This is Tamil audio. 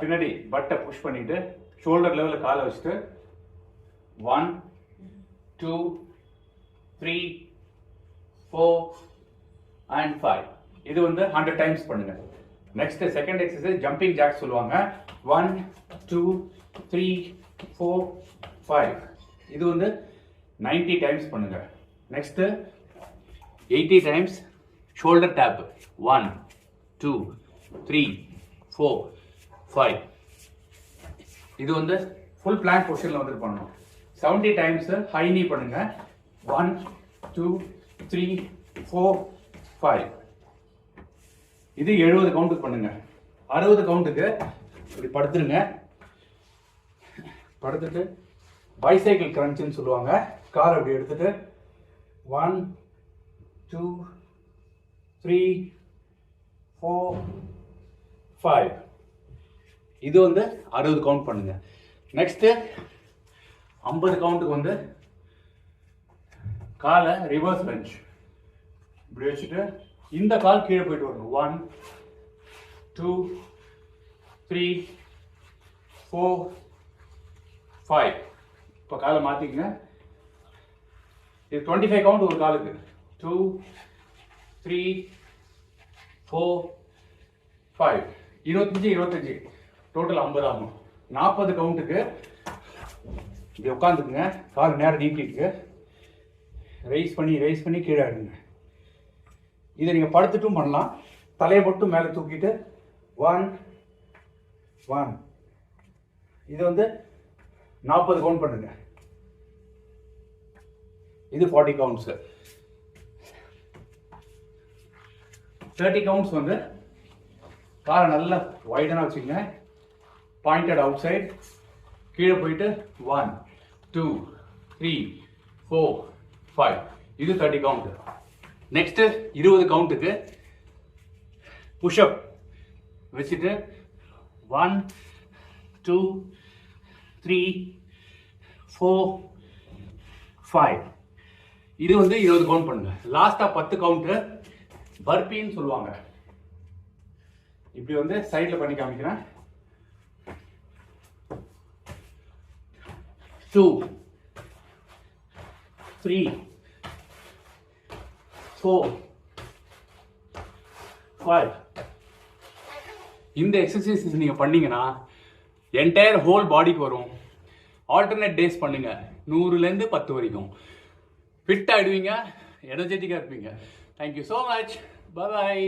பின்னாடி பட்டை புஷ் பண்ணிட்டு ஷோல்டர் லெவலில் காலை வச்சுட்டு one two three four and five இது வந்து ஹண்ட்ரட் டைம்ஸ் பண்ணுங்க. Next second exercise jumping jack சொல்லுவாங்க. One two three four five இது வந்து நைன்டி டைம்ஸ் பண்ணுங்க. Next eighty times shoulder tap one two three four five இது வந்து ஃபுல் பிளான் பொசிஷனில் வந்துட்டு பண்ணணும். செவன்டி டைம்ஸ் ஹை நீ பண்ணுங்க. One two three four five இது எழுபது கவுண்ட்டுக்கு பண்ணுங்க. அறுபது கவுண்ட்டுக்கு இப்படி படுத்துருங்க. படுத்துட்டு பைசைக்கிள் கிரன்ச்சுன்னு சொல்லுவாங்க. கார் அப்படி எடுத்துட்டு one two three four five இது வந்து அறுபது கவுண்ட் பண்ணுங்க. நெக்ஸ்ட்டு ஐம்பது கவுண்ட்டுக்கு வந்து காலை ரிவர்ஸ் பெஞ்ச் இப்படி வச்சுட்டு இந்த கால் கீழே போயிட்டு வரணும். One two three four five இப்போ காலை மாற்றிக்கங்க இது டுவெண்ட்டி ஃபைவ் கவுண்ட் ஒரு காலுக்கு. டூ த்ரீ ஃபோர் ஃபைவ் இருபத்தஞ்சி இருபத்தஞ்சி. டோட்டல் ஐம்பது ஆகும். நாற்பது கவுண்ட்டுக்கு இப்படி உட்காந்துக்குங்க கால் நேரம் நீட்டிட்டு ரைஸ் பண்ணி ரைஸ் பண்ணி கீழே இறங்குங்க. இதை நீங்கள் படுத்துட்டும் பண்ணலாம். தலையை மட்டும் மேலே தூக்கிட்டு ஒன் ஒன் இது வந்து நாற்பது கவுண்ட் பண்ணுங்க. இது ஃபார்ட்டி கவுண்ட்ஸு தேர்ட்டி கவுண்ட்ஸ் வந்து காரை நல்லா ஒய்டனாக வச்சுக்கோங்க. பாயிண்டட் அவுட் சைட் கீழே போயிட்டு one two three four five இது தேர்ட்டி கவுண்ட் நெக்ஸ்ட்டு இருபது கவுண்ட்டுக்கு புஷ்அப் வச்சுட்டு one two three four five இது வந்து இருபது கவுண்ட் பண்ணுங்க. லாஸ்ட்டாக பத்து கவுண்ட்டு பர்பின்னு சொல்லுவாங்க. இப்படி வந்து சைடில் பண்ணி காமிக்கிறேன். Two three, four, five. இந்த எக்ஸசைசஸ் நீங்கள் பண்ணீங்கன்னா என்டையர் ஹோல் பாடிக்கு வரும். ஆல்டர்னேட் டேஸ் பண்ணுங்க. நூறுலேருந்து பத்து வரைக்கும். ஃபிட் ஆகிடுவீங்க எனர்ஜெட்டிக்காக இருப்பீங்க. Thank you so much bye